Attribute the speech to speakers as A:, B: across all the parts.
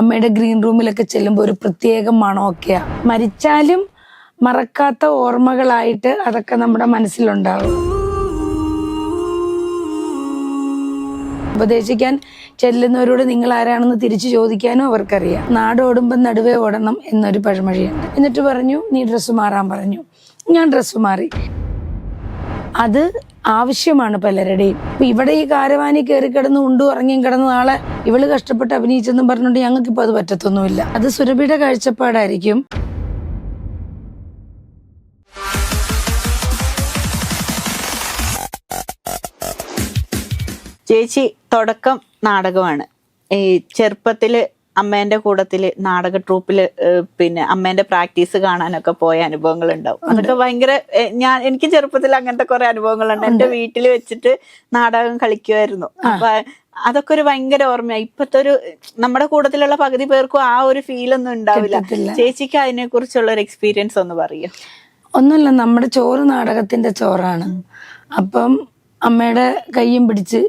A: അമ്മയുടെ ഗ്രീൻ റൂമിലൊക്കെ ചെല്ലുമ്പോൾ ഒരു പ്രത്യേക മണമൊക്കെയാ. മരിച്ചാലും മറക്കാത്ത ഓർമ്മകളായിട്ട് അതൊക്കെ നമ്മുടെ മനസ്സിലുണ്ടാവും. ഉപദേശിക്കാൻ ചെല്ലുന്നവരോട് നിങ്ങൾ ആരാണെന്ന് തിരിച്ചു ചോദിക്കാനും അവർക്കറിയാം. നാടോടുമ്പം നടുവേ ഓടണം എന്നൊരു പഴമൊഴിയുണ്ട്. എന്നിട്ട് പറഞ്ഞു നീ ഡ്രസ്സ് മാറാൻ പറഞ്ഞു. ഞാൻ ഡ്രസ്സ് മാറി. അത് ആവശ്യമാണ് പലരുടെയും. അപ്പൊ ഇവിടെ ഈ കാരവാനി കയറി കിടന്ന് ഉണ്ടു ഉറങ്ങിയും കിടന്ന നാളെ ഇവൾ കഷ്ടപ്പെട്ട് അഭിനയിച്ചെന്നും പറഞ്ഞുകൊണ്ട് ഞങ്ങൾക്ക് ഇപ്പൊ അത് പറ്റത്തൊന്നുമില്ല. അത് സുരഭിയുടെ കാഴ്ചപ്പാടായിരിക്കും.
B: ചേച്ചി തുടക്കം നാടകമാണ്. ഈ ചെറുപ്പത്തിൽ അമ്മേന്റെ കൂടത്തിൽ നാടക ട്രൂപ്പിൽ പിന്നെ അമ്മേന്റെ പ്രാക്ടീസ് കാണാനൊക്കെ പോയ അനുഭവങ്ങൾ ഉണ്ടാവും അതൊക്കെ ഭയങ്കര ഞാൻ എനിക്ക് ചെറുപ്പത്തിൽ അങ്ങനത്തെ കുറെ അനുഭവങ്ങളുണ്ട്. എന്റെ വീട്ടിൽ വെച്ചിട്ട് നാടകം കളിക്കുമായിരുന്നു അപ്പൊ അതൊക്കെ ഒരു ഭയങ്കര ഓർമ്മയാണ് ഇപ്പത്തെ ഒരു നമ്മുടെ കൂട്ടത്തിലുള്ള പകുതി പേർക്കും ആ ഒരു ഫീൽ ഒന്നും ഉണ്ടാവില്ല. ചേച്ചിക്ക് അതിനെ കുറിച്ചുള്ള ഒരു എക്സ്പീരിയൻസ് ഒന്ന് പറയൂ?
A: ഒന്നുമില്ല. നമ്മുടെ ചോറ് നാടകത്തിന്റെ ചോറാണ്. അപ്പം അമ്മയുടെ കയ്യും പിടിച്ച്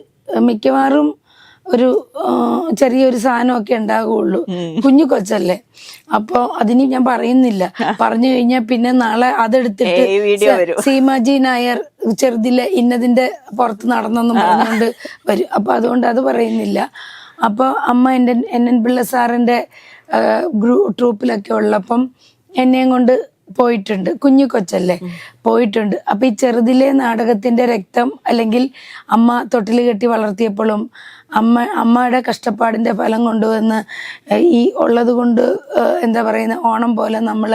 A: മിക്കവാറും ഒരു ചെറിയൊരു സാധനമൊക്കെ ഉണ്ടാകുള്ളൂ കുഞ്ഞു കൊച്ചല്ലേ. അപ്പൊ അതിന് ഞാൻ പറയുന്നില്ല. പറഞ്ഞു കഴിഞ്ഞാൽ പിന്നെ നാളെ അതെടുത്തിട്ട്. സീമാജി നായർ ചെറുതിലെ ഇന്നതിന്റെ പുറത്ത് നടന്നെന്നും പറഞ്ഞുകൊണ്ട് വരും. അപ്പൊ അതുകൊണ്ട് അത് പറയുന്നില്ല. അപ്പൊ അമ്മ എന്റെ എൻ എൻ പിള്ള സാറിന്റെ ഗ്രൂ ട്രൂപ്പിലൊക്കെ ഉള്ളപ്പം എന്നെയും കൊണ്ട് പോയിട്ടുണ്ട്. കുഞ്ഞു കൊച്ചല്ലേ? പോയിട്ടുണ്ട്. അപ്പൊ ഈ ചെറുതിലെ നാടകത്തിന്റെ രക്തം അല്ലെങ്കിൽ അമ്മ തൊട്ടിൽ കെട്ടി വളർത്തിയപ്പോഴും അമ്മ അമ്മയുടെ കഷ്ടപ്പാടിന്റെ ഫലം കൊണ്ടുവന്ന് ഈ ഉള്ളത് കൊണ്ട് എന്താ പറയുന്ന ഓണം പോലെ നമ്മൾ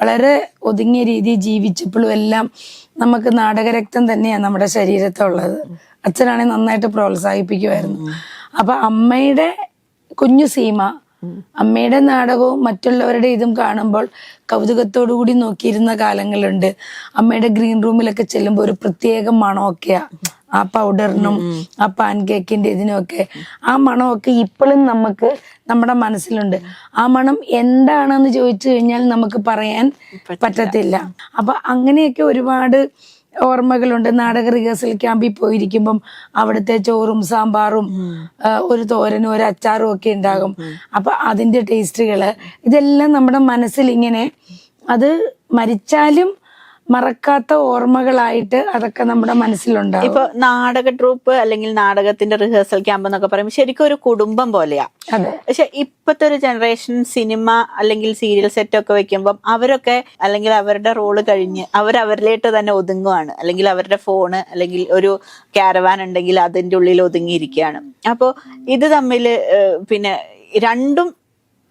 A: വളരെ ഒതുങ്ങിയ രീതിയിൽ ജീവിച്ചപ്പോഴും എല്ലാം നമുക്ക് നാടകരക്തം തന്നെയാണ് നമ്മുടെ ശരീരത്തുള്ളത്. അച്ഛനാണെങ്കിൽ നന്നായിട്ട് പ്രോത്സാഹിപ്പിക്കുമായിരുന്നു. അപ്പൊ അമ്മയുടെ കുഞ്ഞു സീമ അമ്മയുടെ നാടകവും മറ്റുള്ളവരുടെ ഇതും കാണുമ്പോൾ കൗതുകത്തോടു കൂടി നോക്കിയിരുന്ന കാലങ്ങളുണ്ട്. അമ്മയുടെ ഗ്രീൻ റൂമിലൊക്കെ ചെല്ലുമ്പോൾ ഒരു പ്രത്യേക മണമൊക്കെയാ. ആ പൗഡറിനും ആ പാൻ കേക്കിന്റെ ഇതിനുമൊക്കെ ആ മണമൊക്കെ ഇപ്പോഴും നമുക്ക് നമ്മുടെ മനസ്സിലുണ്ട്. ആ മണം എന്താണെന്ന് ചോദിച്ചു കഴിഞ്ഞാൽ നമുക്ക് പറയാൻ പറ്റത്തില്ല. അപ്പൊ അങ്ങനെയൊക്കെ ഒരുപാട് ഓർമ്മകളുണ്ട്. നാടക റിഹേഴ്സൽ ക്യാമ്പിൽ പോയിരിക്കുമ്പം അവിടുത്തെ ചോറും സാമ്പാറും ഒരു തോരനും ഒരു അച്ചാറും ഒക്കെ ഉണ്ടാകും. അപ്പൊ അതിന്റെ ടേസ്റ്റുകൾ ഇതെല്ലാം നമ്മുടെ മനസ്സിൽ ഇങ്ങനെ അത് മരിച്ചാലും മറക്കാത്ത ഓർമ്മകളായിട്ട് അതൊക്കെ നമ്മുടെ മനസ്സിലുണ്ട്
B: ഇപ്പൊ നാടക ട്രൂപ്പ് അല്ലെങ്കിൽ നാടകത്തിന്റെ റിഹേഴ്സൽ ക്യാമ്പ് എന്നൊക്കെ പറയുമ്പോൾ ശരിക്കും ഒരു കുടുംബം പോലെയാ. പക്ഷെ ഇപ്പത്തെ ഒരു ജനറേഷൻ സിനിമ അല്ലെങ്കിൽ സീരിയൽ സെറ്റ് ഒക്കെ വെക്കുമ്പോൾ അവരൊക്കെ അല്ലെങ്കിൽ അവരുടെ റോൾ കഴിഞ്ഞ് അവർ അവരിലേക്ക് തന്നെ ഒതുങ്ങുവാണ്. അല്ലെങ്കിൽ അവരുടെ ഫോണ് അല്ലെങ്കിൽ ഒരു ക്യാരവാൻ ഉണ്ടെങ്കിൽ അതിന്റെ ഉള്ളിൽ ഒതുങ്ങിയിരിക്കുകയാണ്. അപ്പോൾ ഇത് തമ്മിൽ പിന്നെ രണ്ടും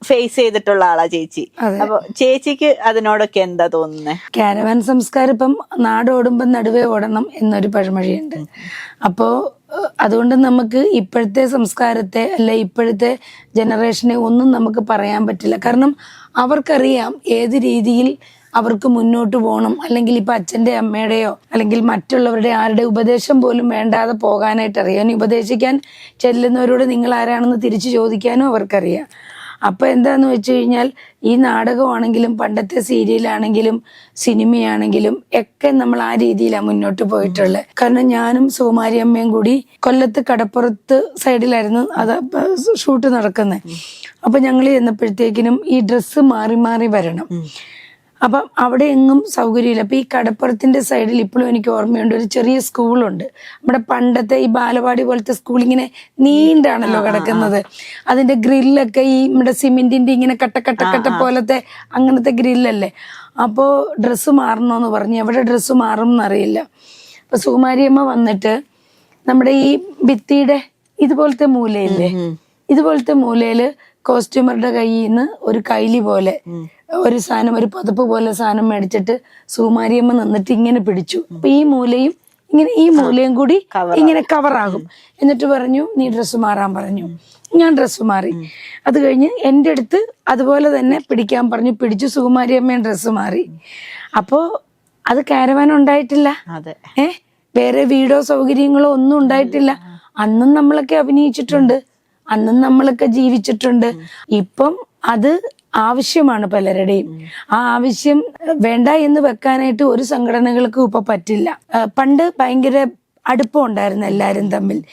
B: ഫേസ് ചെയ്തിട്ടുള്ള ആളാ ചേച്ചി. അപ്പൊ ചേച്ചിക്ക് അതിനോടൊക്കെ എന്താ തോന്നുന്നത്
A: കാരവാൻ സംസ്കാരം ഇപ്പം നാടോടുമ്പോൾ നടുവേ ഓടണം എന്നൊരു പഴമൊഴിയുണ്ട്. അപ്പോ അതുകൊണ്ട് നമുക്ക് ഇപ്പോഴത്തെ സംസ്കാരത്തെ അല്ലെ ഇപ്പോഴത്തെ ജനറേഷനെ ഒന്നും നമുക്ക് പറയാൻ പറ്റില്ല. കാരണം അവർക്കറിയാം ഏത് രീതിയിൽ അവർക്ക് മുന്നോട്ട് പോകണം അല്ലെങ്കിൽ ഇപ്പൊ അച്ഛന്റെ അമ്മയുടെയോ അല്ലെങ്കിൽ മറ്റുള്ളവരുടെ ആരുടെ ഉപദേശം പോലും വേണ്ടാതെ പോകാനായിട്ട് അറിയാം. ഇനി ഉപദേശിക്കാൻ ചെല്ലുന്നവരോട് നിങ്ങൾ ആരാണെന്ന് തിരിച്ചു ചോദിക്കാനും അവർക്കറിയാം. അപ്പൊ എന്താന്ന് വെച്ച് കഴിഞ്ഞാൽ ഈ നാടകമാണെങ്കിലും പണ്ടത്തെ സീരിയലാണെങ്കിലും സിനിമയാണെങ്കിലും ഒക്കെ നമ്മൾ ആ രീതിയിലാണ് മുന്നോട്ട് പോയിട്ടുള്ളത് കാരണം ഞാനും സുകുമാരി അമ്മയും കൂടി കൊല്ലത്ത് കടപ്പുറത്ത് സൈഡിലായിരുന്നു അത് ഷൂട്ട് നടക്കുന്നത് അപ്പൊ ഞങ്ങൾ ചെന്നപ്പോഴത്തേക്കിനും ഈ ഡ്രസ്സ് മാറി മാറി വരണം. അപ്പം അവിടെ എങ്ങും സൗകര്യമില്ല. അപ്പൊ ഈ കടപ്പുറത്തിന്റെ സൈഡിൽ ഇപ്പോഴും എനിക്ക് ഓർമ്മയുണ്ട് ഒരു ചെറിയ സ്കൂളുണ്ട്. നമ്മുടെ പണ്ടത്തെ ഈ ബാലവാടി പോലത്തെ സ്കൂൾ ഇങ്ങനെ നീണ്ടാണല്ലോ കിടക്കുന്നത്. അതിന്റെ ഗ്രില്ലൊക്കെ ഈ നമ്മുടെ സിമെന്റിന്റെ ഇങ്ങനെ കട്ട കട്ട കട്ട പോലത്തെ അങ്ങനത്തെ ഗ്രില്ലല്ലേ? അപ്പോൾ ഡ്രസ്സ് മാറണോന്ന് പറഞ്ഞു. എവിടെ ഡ്രസ്സ് മാറും എന്നറിയില്ല. അപ്പൊ സുകുമാരിയമ്മ വന്നിട്ട് നമ്മുടെ ഈ ഭിത്തിയുടെ ഇതുപോലത്തെ മൂലയില്ലേ? ഇതുപോലത്തെ മൂലയിൽ കോസ്റ്റ്യൂമറുടെ കയ്യിൽ നിന്ന് ഒരു കൈലി പോലെ ഒരു സാധനം ഒരു പതുപ്പ് പോലെ സാധനം മേടിച്ചിട്ട് സുകുമാരിയമ്മ നിന്നിട്ട് ഇങ്ങനെ പിടിച്ചു. അപ്പൊ ഈ മൂലയും ഇങ്ങനെ ഈ മൂലയും കൂടി ഇങ്ങനെ കവറാകും എന്നിട്ട് പറഞ്ഞു നീ ഡ്രസ്സ് മാറാൻ പറഞ്ഞു. ഞാൻ ഡ്രസ്സ് മാറി. അത് കഴിഞ്ഞ് എന്റെ അടുത്ത് അതുപോലെ തന്നെ പിടിക്കാൻ പറഞ്ഞു. പിടിച്ചു സുകുമാരിയമ്മയും ഡ്രസ്സ് മാറി. അപ്പോ അത് കാരവാൻ ഉണ്ടായിട്ടില്ല. ഏ? വേറെ വീടോ സൗകര്യങ്ങളോ ഒന്നും ഉണ്ടായിട്ടില്ല. അന്നും നമ്മളൊക്കെ അഭിനയിച്ചിട്ടുണ്ട്. അന്നും നമ്മളൊക്കെ ജീവിച്ചിട്ടുണ്ട്. ഇപ്പം അത് ആവശ്യമാണ് പലരുടെയും. ആ ആവശ്യം വേണ്ട എന്ന് വെക്കാനായിട്ട് ഒരു സംഘടനകൾക്കും ഇപ്പൊ പറ്റില്ല. പണ്ട് ഭയങ്കര അടുപ്പം ഉണ്ടായിരുന്നു എല്ലാരും തമ്മിൽ.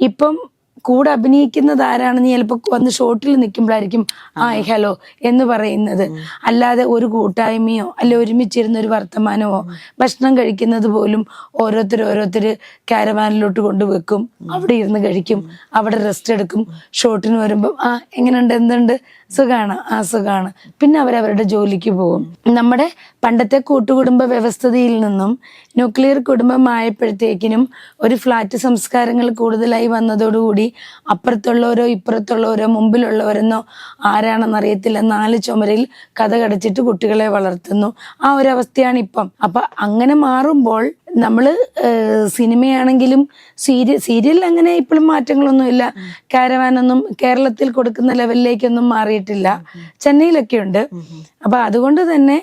A: ഇപ്പം കൂടെ അഭിനയിക്കുന്നത് ആരാണെന്ന് ചിലപ്പോൾ വന്ന് ഷോട്ടിൽ നിൽക്കുമ്പോഴായിരിക്കും ആ ഹലോ എന്ന് പറയുന്നത്. അല്ലാതെ ഒരു കൂട്ടായ്മയോ അല്ലെ ഒരുമിച്ചിരുന്ന ഒരു വർത്തമാനമോ ഭക്ഷണം കഴിക്കുന്നത് പോലും ഓരോരുത്തർ ഓരോരുത്തർ കാരവാനിലോട്ട് കൊണ്ടുവെക്കും അവിടെ ഇരുന്ന് കഴിക്കും. അവിടെ റെസ്റ്റ് എടുക്കും. ഷോട്ടിന് വരുമ്പോൾ ആ എങ്ങനെയുണ്ട്? എന്തുണ്ട്? സുഖാണ്. ആ സുഖാണ്. പിന്നെ അവരവരുടെ ജോലിക്ക് പോകും. നമ്മുടെ പണ്ടത്തെ കൂട്ടുകുടുംബ വ്യവസ്ഥതയിൽ നിന്നും ന്യൂക്ലിയർ കുടുംബമായപ്പോഴത്തേക്കിനും ഒരു ഫ്ലാറ്റ് സംസ്കാരങ്ങൾ കൂടുതലായി വന്നതോടുകൂടി അപ്പുറത്തുള്ളവരോ ഇപ്പുറത്തുള്ളവരോ മുമ്പിലുള്ളവരെന്നോ ആരാണെന്ന് അറിയത്തില്ല. നാല് ചുമരിൽ കഥ കടച്ചിട്ട് കുട്ടികളെ വളർത്തുന്നു. ആ ഒരു അവസ്ഥയാണ് ഇപ്പം. അപ്പൊ അങ്ങനെ മാറുമ്പോൾ നമ്മൾ സിനിമയാണെങ്കിലും സീരിയൽ സീരിയലിൽ അങ്ങനെ ഇപ്പോഴും മാറ്റങ്ങളൊന്നുമില്ല. കാരവാനൊന്നും കേരളത്തിൽ കൊടുക്കുന്ന ലെവലിലേക്കൊന്നും മാറിയിട്ടില്ല. ചെന്നൈയിലൊക്കെ ഉണ്ട് അപ്പൊ അതുകൊണ്ട് തന്നെ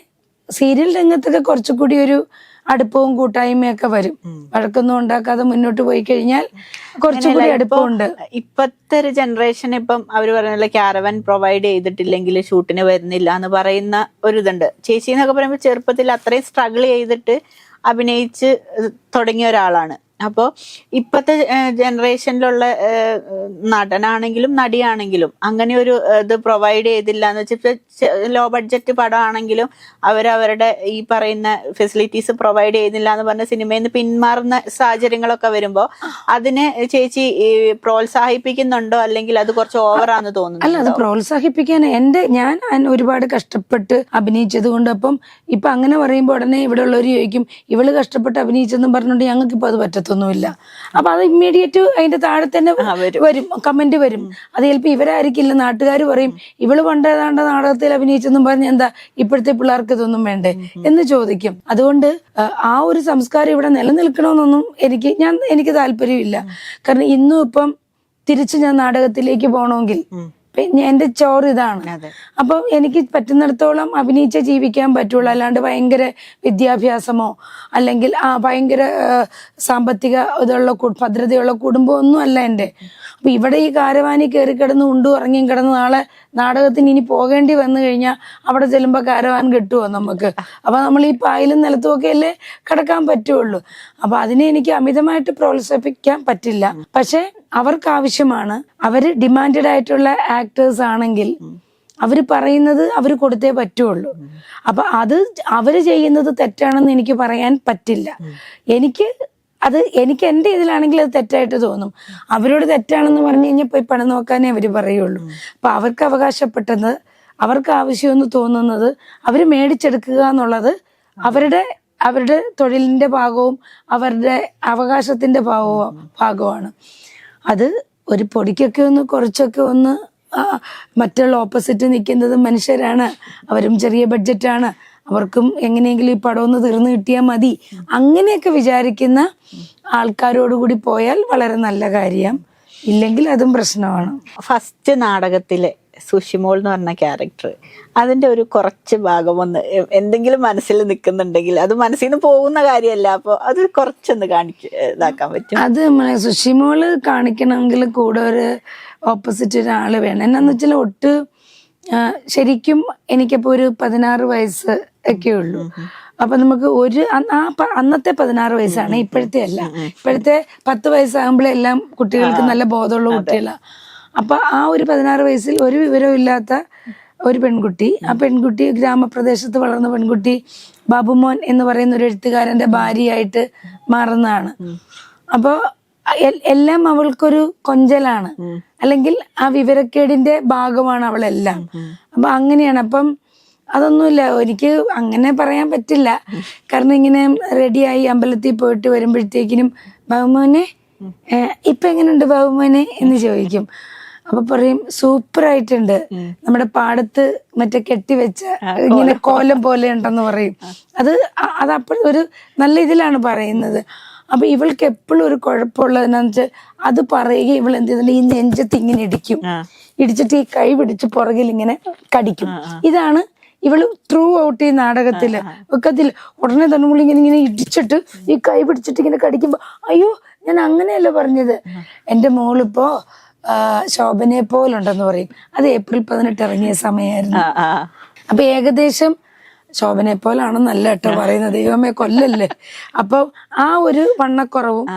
A: സീരിയൽ രംഗത്തൊക്കെ കുറച്ചുകൂടി ഒരു അടുപ്പവും കൂട്ടായ്മയൊക്കെ വരും. വഴക്കൊന്നും ഉണ്ടാക്കാതെ മുന്നോട്ട് പോയി കഴിഞ്ഞാൽ കുറച്ചുകൂടി അടുപ്പമുണ്ട്
B: ഇപ്പത്തെ ഒരു ജനറേഷൻ ഇപ്പം അവർ പറയുന്നില്ല ക്യാരവൻ പ്രൊവൈഡ് ചെയ്തിട്ടില്ലെങ്കിൽ ഷൂട്ടിന് വരുന്നില്ല എന്ന് പറയുന്ന ഒരു ഇതുണ്ട് ചേച്ചി എന്നൊക്കെ പറയുമ്പോൾ ചെറുപ്പത്തിൽ അത്രയും സ്ട്രഗിൾ ചെയ്തിട്ട് അഭിനയിച്ച് തുടങ്ങിയ ഒരാളാണ്. അപ്പോൾ ഇപ്പോഴത്തെ ജനറേഷനിലുള്ള നടനാണെങ്കിലും നടിയാണെങ്കിലും അങ്ങനെ ഒരു ഇത് പ്രൊവൈഡ് ചെയ്തില്ല എന്ന് വെച്ചാൽ ലോ ബഡ്ജറ്റ് പടമാണെങ്കിലും അവരവരുടെ ഈ പറയുന്ന ഫെസിലിറ്റീസ് പ്രൊവൈഡ് ചെയ്യുന്നില്ല എന്ന് പറഞ്ഞ സിനിമയിൽ നിന്ന് പിന്മാറുന്ന സാഹചര്യങ്ങളൊക്കെ വരുമ്പോൾ അതിനെ ചേച്ചി പ്രോത്സാഹിപ്പിക്കുന്നുണ്ടോ? അല്ലെങ്കിൽ അത് കുറച്ച് ഓവറാന്ന് തോന്നുന്നു
A: അല്ല അത് പ്രോത്സാഹിപ്പിക്കാൻ എന്റെ ഞാൻ ഒരുപാട് കഷ്ടപ്പെട്ട് അഭിനയിച്ചത് കൊണ്ട് അപ്പം ഇപ്പൊ അങ്ങനെ പറയുമ്പോൾ ഉടനെ ഇവിടെ ഉള്ളവർ ചോദിക്കും ഇവൾ കഷ്ടപ്പെട്ട് അഭിനയിച്ചെന്നും പറഞ്ഞുകൊണ്ട് ഞങ്ങൾക്ക് ഇപ്പൊ അത് പറ്റത്തൊന്നുമില്ല അപ്പൊ അത് ഇമ്മീഡിയറ്റ് അതിന്റെ താഴെ തന്നെ
B: വരും.
A: കമന്റ് വരും. അത് ചിലപ്പോ ഇവരായിരിക്കില്ല നാട്ടുകാർ പറയും ഇവൾ പണ്ട് ഏതാണ്ട് നാടകത്തിൽ അഭിനയിച്ചെന്നും പറഞ്ഞ് എന്താ ഇപ്പോഴത്തെ പിള്ളേർക്ക് ഇതൊന്നും വേണ്ടേ? എന്ന് ചോദിക്കും. അതുകൊണ്ട് ആ, ഒരു സംസ്കാരം ഇവിടെ നിലനിൽക്കണമെന്നൊന്നും എനിക്ക് ഞാൻ എനിക്ക് താല്പര്യമില്ല. കാരണം ഇന്നും ഇപ്പം തിരിച്ച് ഞാൻ നാടകത്തിലേക്ക് പോകണമെങ്കിൽ എന്റെ ചോറ് ഇതാണ് അപ്പൊ എനിക്ക് പറ്റുന്നിടത്തോളം അഭിനയിച്ച ജീവിക്കാൻ പറ്റുള്ളൂ. അല്ലാണ്ട് ഭയങ്കര വിദ്യാഭ്യാസമോ അല്ലെങ്കിൽ ആ ഭയങ്കര സാമ്പത്തിക ഇതുള്ള ഭദ്രതയുള്ള കുടുംബമൊന്നും അല്ല എന്റെ അപ്പൊ ഇവിടെ ഈ കാരവാനി കയറി കിടന്ന് ഉണ്ടു ഇറങ്ങിയും കിടന്ന് നാളെ നാടകത്തിന് ഇനി പോകേണ്ടി വന്നു കഴിഞ്ഞാൽ അവിടെ ചെല്ലുമ്പോൾ കാരവാൻ കിട്ടുമോ നമുക്ക്? അപ്പൊ നമ്മൾ ഈ പായലും നിലത്തും ഒക്കെ അല്ലേ കിടക്കാൻ പറ്റുള്ളൂ. അപ്പൊ അതിനെ എനിക്ക് അമിതമായിട്ട് പ്രോത്സാഹിപ്പിക്കാൻ പറ്റില്ല. പക്ഷെ അവർക്ക് ആവശ്യമാണ് അവർ ഡിമാൻഡഡ് ആയിട്ടുള്ള ആക്ടേഴ്സ് ആണെങ്കിൽ അവർ പറയുന്നത് അവർ കൊടുത്തേ പറ്റുള്ളൂ. അപ്പൊ അത് അവർ ചെയ്യുന്നത് തെറ്റാണെന്ന് എനിക്ക് പറയാൻ പറ്റില്ല. എനിക്ക് അത് എനിക്ക് എന്റെ ഇതിലാണെങ്കിൽ അത് തെറ്റായിട്ട് തോന്നും. അവരോട് തെറ്റാണെന്ന് പറഞ്ഞു കഴിഞ്ഞാൽ പോയി പണം നോക്കാനേ അവർ പറയുള്ളൂ. അപ്പൊ അവർക്ക് അവകാശപ്പെട്ടത് അവർക്ക് ആവശ്യമെന്ന് തോന്നുന്നത് അവർ മേടിച്ചെടുക്കുക എന്നുള്ളത് അവരുടെ അവരുടെ തൊഴിലിന്റെ ഭാഗവും അവരുടെ അവകാശത്തിന്റെ ഭാഗവും ഭാഗമാണ് അത് ഒരു പൊടിക്കൊക്കെ ഒന്ന് കുറച്ചൊക്കെ ഒന്ന് മറ്റുള്ള ഓപ്പോസിറ്റ് നിൽക്കുന്നത് മനുഷ്യരാണ്. അവരും ചെറിയ ബഡ്ജറ്റാണ് അവർക്കും എങ്ങനെയെങ്കിലും ഈ പടം ഒന്ന് തീർന്നു കിട്ടിയാൽ മതി. അങ്ങനെയൊക്കെ വിചാരിക്കുന്ന ആൾക്കാരോടുകൂടി പോയാൽ വളരെ നല്ല കാര്യം. ഇല്ലെങ്കിൽ അതും പ്രശ്നമാണ്.
B: ഫസ്റ്റ് നാടകത്തിലെ സുഷിമോൾ എന്ന് പറഞ്ഞ ക്യാരക്ടർ അതിന്റെ ഒരു കുറച്ച് ഭാഗം ഒന്ന് എന്തെങ്കിലും മനസ്സിൽ നിൽക്കുന്നുണ്ടെങ്കിൽ അത് മനസ്സിൽ നിന്ന് പോകുന്ന കാര്യമല്ല. അപ്പൊ അത് കുറച്ചൊന്ന് കാണിക്ക ഇതാക്കാൻ പറ്റും.
A: അത് സുഷിമോൾ കാണിക്കണമെങ്കിൽ കൂടെ ഒരു ഓപ്പോസിറ്റ് ഒരാൾ വേണം. എന്നാന്ന് വെച്ചാൽ ഒട്ട് ശരിക്കും എനിക്കിപ്പോ ഒരു പതിനാറ് വയസ്സ് ഒക്കെ ഉള്ളൂ. അപ്പൊ നമുക്ക് ഒരു ആ അന്നത്തെ പതിനാറ് വയസ്സാണ് ഇപ്പോഴത്തെ അല്ല. ഇപ്പോഴത്തെ പത്ത് വയസ്സാകുമ്പോഴെല്ലാം കുട്ടികൾക്ക് നല്ല ബോധമുള്ള കുട്ടികളാണ് അപ്പൊ ആ ഒരു പതിനാറ് വയസ്സിൽ ഒരു വിവരവും ഇല്ലാത്ത ഒരു പെൺകുട്ടി ആ പെൺകുട്ടി ഗ്രാമപ്രദേശത്ത് വളർന്ന പെൺകുട്ടി ബാബുമോൻ എന്ന് പറയുന്ന ഒരു എഴുത്തുകാരന്റെ ഭാര്യയായിട്ട് മാറുന്നതാണ്. അപ്പോ എല്ലാം അവൾക്കൊരു കൊഞ്ചലാണ്. അല്ലെങ്കിൽ ആ വിവരക്കേടിന്റെ ഭാഗമാണ് അവളെല്ലാം. അപ്പൊ അങ്ങനെയാണ്. അപ്പം അതൊന്നുമില്ല. എനിക്ക് അങ്ങനെ പറയാൻ പറ്റില്ല. കാരണം ഇങ്ങനെ റെഡിയായി അമ്പലത്തിൽ പോയിട്ട് വരുമ്പോഴത്തേക്കിനും ബാബുമോനെ ഇപ്പൊ എങ്ങനെയുണ്ട് ബാബുമോനെ? എന്ന് ചോദിക്കും. അപ്പൊ പറയും സൂപ്പർ ആയിട്ടുണ്ട് നമ്മുടെ പാടത്ത് മറ്റേ കെട്ടിവെച്ച ഇങ്ങനെ കോലം പോലെ ഉണ്ടെന്ന് പറയും. അത് അത് അപ്പോഴും ഒരു നല്ല ഇതിലാണ് പറയുന്നത്. അപ്പൊ ഇവൾക്ക് എപ്പോഴും ഒരു കുഴപ്പമുള്ളതെന്നു വെച്ചാൽ അത് പറയുക ഇവൾ എന്ത് ചെയ്തിട്ടുണ്ട് ഈ നെഞ്ചത്ത് ഇങ്ങനെ ഇടിക്കും. ഇടിച്ചിട്ട് ഈ കൈ പിടിച്ച് പുറകിൽ ഇങ്ങനെ കടിക്കും. ഇതാണ് ഇവൾ ത്രൂ ഔട്ട് ഈ നാടകത്തിൽ ഒക്കത്തിൽ ഉടനെ തന്നെ ഇങ്ങനെ ഇങ്ങനെ ഇടിച്ചിട്ട് ഈ കൈ പിടിച്ചിട്ട് ഇങ്ങനെ കടിക്കുമ്പോ അയ്യോ ഞാൻ അങ്ങനെയല്ല പറഞ്ഞത്. എന്റെ മോളിപ്പോ ശോഭനയെ പോലുണ്ടെന്ന് പറയും. അത് ഏപ്രിൽ പതിനെട്ട് ഇറങ്ങിയ സമയമായിരുന്നു. അപ്പൊ ഏകദേശം ശോഭനെ പോലാണെന്നല്ല കേട്ടോ പറയുന്നത്. ദൈവമേ കൊല്ലല്ലേ? അപ്പൊ ആ ഒരു വണ്ണക്കുറവും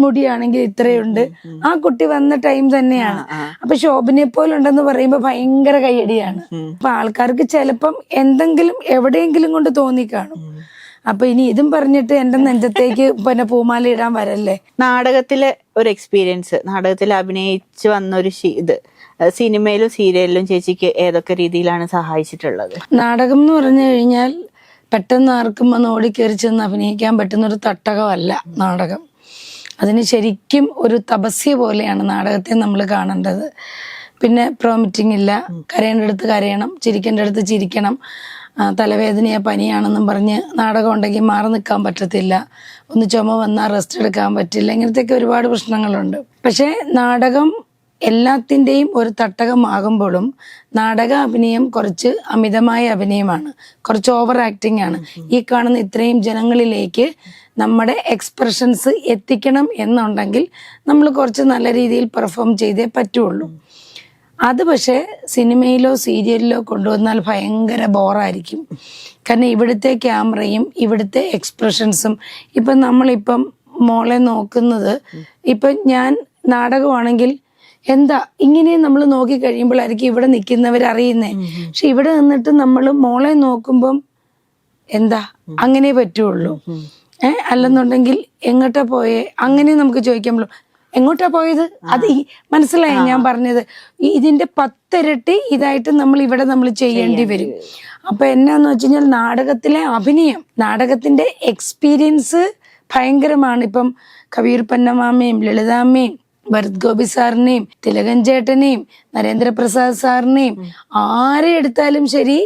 A: മുടിയാണെങ്കിൽ ഇത്രയുണ്ട്. ആ കുട്ടി വന്ന ടൈം തന്നെയാണ്. അപ്പൊ ശോഭനെ പോലുണ്ടെന്ന് പറയുമ്പോ ഭയങ്കര കയ്യടിയാണ്. അപ്പൊ ആൾക്കാർക്ക് ചിലപ്പം എന്തെങ്കിലും എവിടെയെങ്കിലും കൊണ്ട് തോന്നിക്കാണും അപ്പൊ ഇനി ഇതും പറഞ്ഞിട്ട് എന്റെ നെഞ്ചത്തേക്ക് പിന്നെ പൂമാല ഇടാൻ വരല്ലേ?
B: നാടകത്തിലെ ഒരു എക്സ്പീരിയൻസ് നാടകത്തിൽ അഭിനയിച്ചു വന്ന ഒരു ഇത്. സിനിമയിലും സീരിയലിലും ചേച്ചിക്ക് ഏതൊക്കെ രീതിയിലാണ് സഹായിച്ചിട്ടുള്ളത്?
A: നാടകം എന്ന് പറഞ്ഞു കഴിഞ്ഞാൽ പെട്ടെന്ന് ആർക്കും വന്ന് ഓടിക്കേറി ചെന്ന് അഭിനയിക്കാൻ പറ്റുന്ന ഒരു തട്ടകമല്ല നാടകം. അതിന് ശരിക്കും ഒരു തപസ്യ പോലെയാണ് നാടകത്തെ നമ്മൾ കാണേണ്ടത്. പിന്നെ പ്രോമിറ്റിംഗ് ഇല്ല. കരയേണ്ട അടുത്ത് കരയണം ചിരിക്കേണ്ട അടുത്ത് ചിരിക്കണം തലവേദനയെ പനിയാണെന്നും പറഞ്ഞ് നാടകം ഉണ്ടെങ്കിൽ മാറി നിൽക്കാൻ പറ്റത്തില്ല. ഒന്ന് ചുമ വന്നാൽ റെസ്റ്റ് എടുക്കാൻ പറ്റില്ല. ഇങ്ങനത്തെയൊക്കെ ഒരുപാട് പ്രശ്നങ്ങളുണ്ട്. പക്ഷേ നാടകം എല്ലാത്തിന്റെയും ഒരു തട്ടകമാകുമ്പോഴും നാടക അഭിനയം കുറച്ച് അമിതമായ അഭിനയമാണ്. കുറച്ച് ഓവർ ആക്ടിംഗ് ആണ്. ഈ കാണുന്ന ഇത്രയും ജനങ്ങളിലേക്ക് നമ്മുടെ എക്സ്പ്രഷൻസ് എത്തിക്കണം എന്നുണ്ടെങ്കിൽ നമ്മൾ കുറച്ച് നല്ല രീതിയിൽ പെർഫോം ചെയ്തേ പറ്റുള്ളൂ. അത് പക്ഷേ സിനിമയിലോ സീരിയലിലോ കൊണ്ടുവന്നാൽ ഭയങ്കര ബോറായിരിക്കും. കാരണം ഇവിടുത്തെ ക്യാമറയും ഇവിടുത്തെ എക്സ്പ്രഷൻസും ഇപ്പം നമ്മളിപ്പം മോളെ നോക്കുന്നത് ഇപ്പം ഞാൻ നാടകമാണെങ്കിൽ എന്താ ഇങ്ങനെ നമ്മൾ നോക്കി കഴിയുമ്പോഴായിരിക്കും ഇവിടെ നിൽക്കുന്നവർ അറിയുന്നേ. പക്ഷെ ഇവിടെ നിന്നിട്ട് നമ്മൾ മോളെ നോക്കുമ്പം എന്താ അങ്ങനെ പറ്റുള്ളൂ. ഏഹ് അല്ലെന്നുണ്ടെങ്കിൽ എങ്ങോട്ടാ പോയേ? അങ്ങനെ നമുക്ക് ചോദിക്കാൻ പറ്റുള്ളൂ എങ്ങോട്ടാ പോയത്? അത് മനസ്സിലായി ഞാൻ പറഞ്ഞത്. ഇതിന്റെ പത്തിരട്ടി ഇതായിട്ട് നമ്മൾ ഇവിടെ നമ്മൾ ചെയ്യേണ്ടി വരും. അപ്പൊ എന്നാന്ന് വെച്ച് കഴിഞ്ഞാൽ നാടകത്തിലെ അഭിനയം നാടകത്തിന്റെ എക്സ്പീരിയൻസ് ഭയങ്കരമാണ്. ഇപ്പം കബീർ പന്നമാമയും ലളിതാമ്മയും ഭരത് ഗോപി സാറിനെയും തിലകൻ ചേട്ടനെയും നരേന്ദ്രപ്രസാദ് സാറിനെയും ആരെ എടുത്താലും ശരി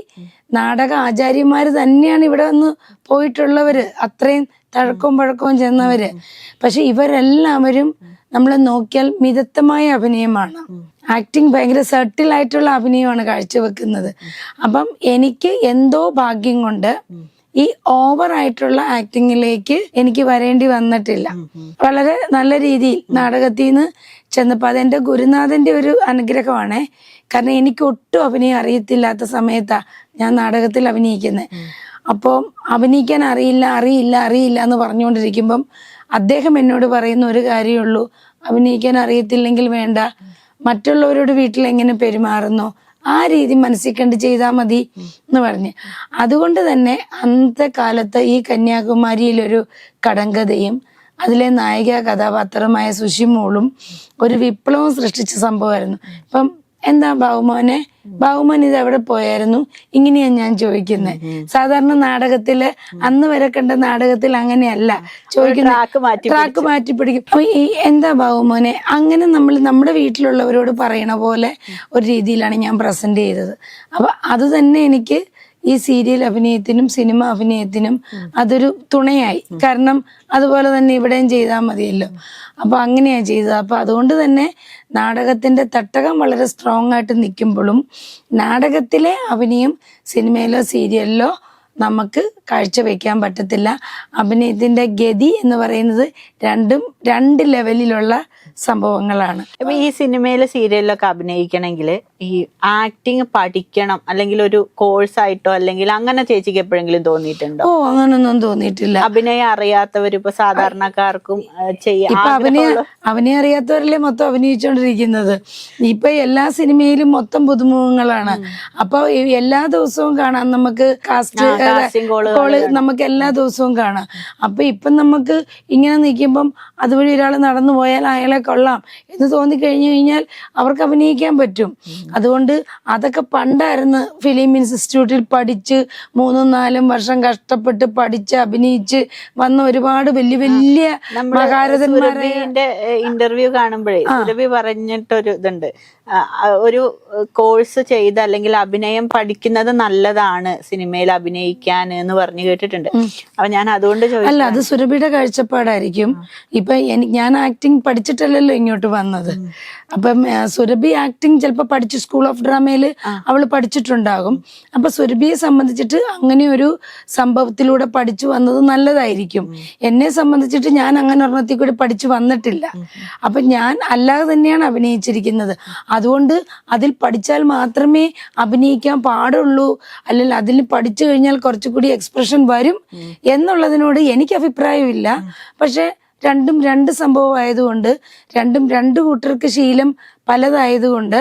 A: നാടക ആചാര്യന്മാർ തന്നെയാണ് ഇവിടെ വന്ന് പോയിട്ടുള്ളവര്. അത്രയും തഴക്കവും പഴക്കവും ചെന്നവര്. പക്ഷെ ഇവരെല്ലാവരും നമ്മളെ നോക്കിയാൽ മിതത്വമായ അഭിനയമാണ്. ആക്ടിങ് ഭയങ്കര സെർട്ടിൽ ആയിട്ടുള്ള അഭിനയമാണ് കാഴ്ചവെക്കുന്നത്. അപ്പം എനിക്ക് എന്തോ ഭാഗ്യം കൊണ്ട് ഈ ഓവർ ആയിട്ടുള്ള ആക്ടിങ്ങിലേക്ക് എനിക്ക് വരേണ്ടി വന്നിട്ടില്ല. വളരെ നല്ല രീതിയിൽ നാടകത്തിൽ നിന്ന് ചെന്നപ്പോൾ അതെന്റെ ഗുരുനാഥന്റെ ഒരു അനുഗ്രഹമാണ്. കാരണം എനിക്ക് ഒട്ടും അഭിനയം അറിയത്തില്ലാത്ത സമയത്താ ഞാൻ നാടകത്തിൽ അഭിനയിക്കുന്നത്. അപ്പോൾ അഭിനയിക്കാൻ അറിയില്ല അറിയില്ല അറിയില്ല എന്ന് പറഞ്ഞുകൊണ്ടിരിക്കുമ്പം അദ്ദേഹം എന്നോട് പറയുന്ന ഒരു കാര്യമുള്ളൂ അഭിനയിക്കാൻ അറിയത്തില്ലെങ്കിൽ വേണ്ട. മറ്റുള്ളവരോട് വീട്ടിൽ എങ്ങനെ പെരുമാറുന്നോ ആ രീതി മനസ്സിൽ കണ്ട് ചെയ്താൽ മതി എന്ന് പറഞ്ഞ്. അതുകൊണ്ട് തന്നെ അന്നത്തെ കാലത്ത് ഈ കന്യാകുമാരിയിലൊരു കടങ്കഥയും അതിലെ നായിക കഥാപാത്രമായ സുഷിമോളും ഒരു വിപ്ലവം സൃഷ്ടിച്ച സംഭവമായിരുന്നു. ഇപ്പം എന്താ ബാബുമോനെ? ബാബുമോൻ ഇത് എവിടെ പോയായിരുന്നു? ഇങ്ങനെയാ ഞാൻ ചോദിക്കുന്നത് സാധാരണ നാടകത്തിൽ അന്ന് വരെ കണ്ട നാടകത്തിൽ അങ്ങനെയല്ല. ചോദിക്കുന്ന
B: ട്രാക്ക് മാറ്റി
A: ട്രാക്ക് മാറ്റി പിടിക്കും. അപ്പൊ ഈ എന്താ ബാബുമോനെ? അങ്ങനെ നമ്മൾ നമ്മുടെ വീട്ടിലുള്ളവരോട് പറയണ പോലെ ഒരു രീതിയിലാണ് ഞാൻ പ്രസന്റ് ചെയ്തത്. അപ്പൊ അത് തന്നെ എനിക്ക് ഈ സീരിയൽ അഭിനയത്തിനും സിനിമ അഭിനയത്തിനും അതൊരു തുണയായി. കാരണം അതുപോലെ തന്നെ ഇവിടെയും ചെയ്താൽ മതിയല്ലോ. അപ്പൊ അങ്ങനെയാ ചെയ്തത്. അപ്പൊ അതുകൊണ്ട് തന്നെ നാടകത്തിന്റെ തട്ടകം വളരെ സ്ട്രോങ് ആയിട്ട് നിൽക്കുമ്പോഴും നാടകത്തിലെ അഭിനയം സിനിമയിലോ സീരിയലിലോ നമുക്ക് കാഴ്ചവെക്കാൻ പറ്റത്തില്ല. അഭിനയത്തിന്റെ ഗതി എന്ന് പറയുന്നത് രണ്ടും രണ്ട് ലെവലിലുള്ള സംഭവങ്ങളാണ്.
B: അപ്പൊ ഈ സിനിമയിലെ സീരിയലിലൊക്കെ അഭിനയിക്കണമെങ്കിൽ ഈ ആക്ടിങ് പഠിക്കണം അല്ലെങ്കിൽ ഒരു കോഴ്സ് ആയിട്ടോ അല്ലെങ്കിൽ അങ്ങനെ ചേച്ചിക്ക് എപ്പോഴെങ്കിലും തോന്നിയിട്ടുണ്ടോ?
A: ഓ അങ്ങനൊന്നും തോന്നിയിട്ടില്ല.
B: അഭിനയം അറിയാത്തവർ ഇപ്പൊ സാധാരണക്കാർക്കും ചെയ്യാം
A: ഇപ്പൊ അഭിനയ അഭിനയം അറിയാത്തവരല്ലേ മൊത്തം അഭിനയിച്ചുകൊണ്ടിരിക്കുന്നത് ഇപ്പൊ എല്ലാ സിനിമയിലും മൊത്തം പുതുമുഖങ്ങളാണ്. അപ്പൊ എല്ലാ ദിവസവും കാണാൻ നമുക്ക് കാസ്റ്റ് കോൾ നമുക്ക് എല്ലാ ദിവസവും കാണാം. അപ്പൊ ഇപ്പൊ നമുക്ക് ഇങ്ങനെ നിൽക്കുമ്പം അതുവഴി ഒരാൾ നടന്നു പോയാൽ അയാളെ കൊള്ളാം എന്ന് തോന്നി കഴിഞ്ഞു കഴിഞ്ഞാൽ അവർക്ക് അഭിനയിക്കാൻ പറ്റും. അതുകൊണ്ട് അതൊക്കെ പണ്ടായിരുന്നു ഫിലിം ഇൻസ്റ്റിറ്റ്യൂട്ടിൽ പഠിച്ച് മൂന്നും നാലും വർഷം കഷ്ടപ്പെട്ട് പഠിച്ച് അഭിനയിച്ച് വന്ന ഒരുപാട് വലിയ വലിയ
B: മഹാരഥന്മാരെ ഇന്റർവ്യൂ കാണുമ്പോഴേ സുരഭി പറഞ്ഞിട്ടൊരു ഇതുണ്ട്. ഒരു കോഴ്സ് ചെയ്ത് അല്ലെങ്കിൽ അഭിനയം പഠിക്കുന്നത് നല്ലതാണ് സിനിമയിൽ അഭിനയിക്കാൻ എന്ന് പറഞ്ഞു കേട്ടിട്ടുണ്ട്. അപ്പൊ ഞാൻ അതുകൊണ്ട് ചോദിച്ചു
A: അല്ല അത് സുരഭിയുടെ കാഴ്ചപ്പാടായിരിക്കും. ഇപ്പൊ എനിക്ക് ഞാൻ ആക്ടിങ് പഠിച്ചിട്ടല്ലല്ലോ ഇങ്ങോട്ട് വന്നത്. അപ്പം സുരഭി ആക്ടിങ് ചിലപ്പോൾ പഠിച്ചു സ്കൂൾ ഓഫ് ഡ്രാമയിൽ അവൾ പഠിച്ചിട്ടുണ്ടാകും. അപ്പൊ സുരഭിയെ സംബന്ധിച്ചിട്ട് അങ്ങനെ ഒരു സംഭവത്തിലൂടെ പഠിച്ചു വന്നത് നല്ലതായിരിക്കും. എന്നെ സംബന്ധിച്ചിട്ട് ഞാൻ അങ്ങനെ ഒരെണ്ണത്തിൽ കൂടി പഠിച്ചു വന്നിട്ടില്ല. അപ്പൊ ഞാൻ അല്ലാതെ തന്നെയാണ് അഭിനയിച്ചിരിക്കുന്നത്. അതുകൊണ്ട് അതിൽ പഠിച്ചാൽ മാത്രമേ അഭിനയിക്കാൻ പാടുള്ളൂ. അല്ലെങ്കിൽ അതിൽ പഠിച്ചു കഴിഞ്ഞാൽ കുറച്ചുകൂടി എക്സ്പ്രഷൻ വരും എന്നുള്ളതിനോട് എനിക്ക് അഭിപ്രായമില്ല. പക്ഷെ രണ്ടും രണ്ട് സംഭവം ആയതുകൊണ്ട് രണ്ടും രണ്ട് കൂട്ടർക്ക് ശീലം പലതായതുകൊണ്ട്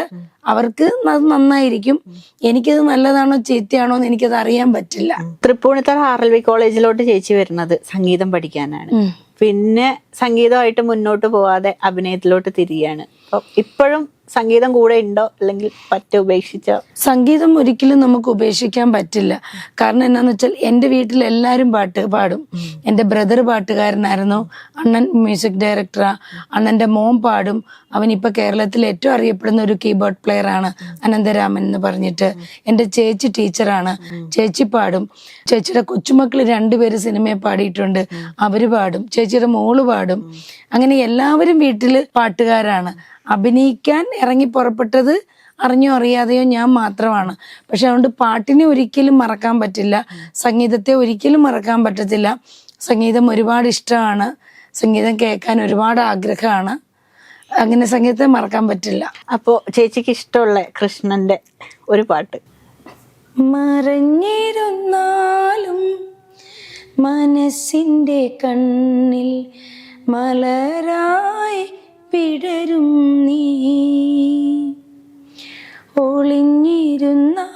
A: അവർക്ക് അത് നന്നായിരിക്കും. എനിക്കത് നല്ലതാണോ ചീത്തയാണോ എന്ന് എനിക്കത് അറിയാൻ പറ്റില്ല.
B: തൃപ്പൂണിത്തറ ആർ എൽ വി കോളേജിലോട്ട് ചേച്ചി വരുന്നത് സംഗീതം പഠിക്കാനാണ്. പിന്നെ സംഗീതമായിട്ട് മുന്നോട്ട് പോവാതെ അഭിനയത്തിലോട്ട് തിരികയാണ് അപ്പൊ ഇപ്പോഴും സംഗീതം കൂടെ ഉണ്ടോ? അല്ലെങ്കിൽ പറ്റ ഉപേക്ഷിച്ചോ?
A: സംഗീതം ഒരിക്കലും നമുക്ക് ഉപേക്ഷിക്കാൻ പറ്റില്ല. കാരണം എന്നാന്ന് വെച്ചാൽ എന്റെ വീട്ടിൽ എല്ലാവരും പാട്ട് പാടും. എന്റെ ബ്രദർ പാട്ടുകാരനായിരുന്നു. അണ്ണൻ മ്യൂസിക് ഡയറക്ടറാ. അണ്ണന്റെ മോൻ പാടും. അവൻ ഇപ്പൊ കേരളത്തിൽ ഏറ്റവും അറിയപ്പെടുന്ന ഒരു കീബോർഡ് പ്ലെയർ ആണ് അനന്തരാമൻ എന്ന് പറഞ്ഞിട്ട്. എന്റെ ചേച്ചി ടീച്ചറാണ് ചേച്ചി പാടും. ചേച്ചിയുടെ കൊച്ചുമക്കൾ രണ്ടുപേര് സിനിമയെ പാടിയിട്ടുണ്ട്. അവർ പാടും. ചേച്ചിയുടെ മോൾ പാടും. അങ്ങനെ എല്ലാവരും വീട്ടിൽ പാട്ടുകാരാണ്. അഭിനയിക്കാൻ ഇറങ്ങി പുറപ്പെട്ടത് അറിഞ്ഞോ അറിയാതെയോ ഞാൻ മാത്രമാണ്. പക്ഷെ അതുകൊണ്ട് പാട്ടിനെ ഒരിക്കലും മറക്കാൻ പറ്റില്ല. സംഗീതത്തെ ഒരിക്കലും മറക്കാൻ പറ്റത്തില്ല. സംഗീതം ഒരുപാട് ഇഷ്ടമാണ്. സംഗീതം കേൾക്കാൻ ഒരുപാട് ആഗ്രഹമാണ്. അങ്ങനെ സംഗീതത്തെ മറക്കാൻ പറ്റില്ല.
B: അപ്പോൾ ചേച്ചിക്ക് ഇഷ്ടമുള്ള കൃഷ്ണന്റെ ഒരു പാട്ട്.
A: മറഞ്ഞിരുന്നാലും മനസ്സിന്റെ കണ്ണിൽ മലരായി പിടരും നീ. ഒളിഞ്ഞിരുന്നാലും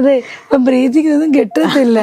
A: അതെ. ഇപ്പം ബ്രീതിങ് ഒന്നും കിട്ടത്തില്ല.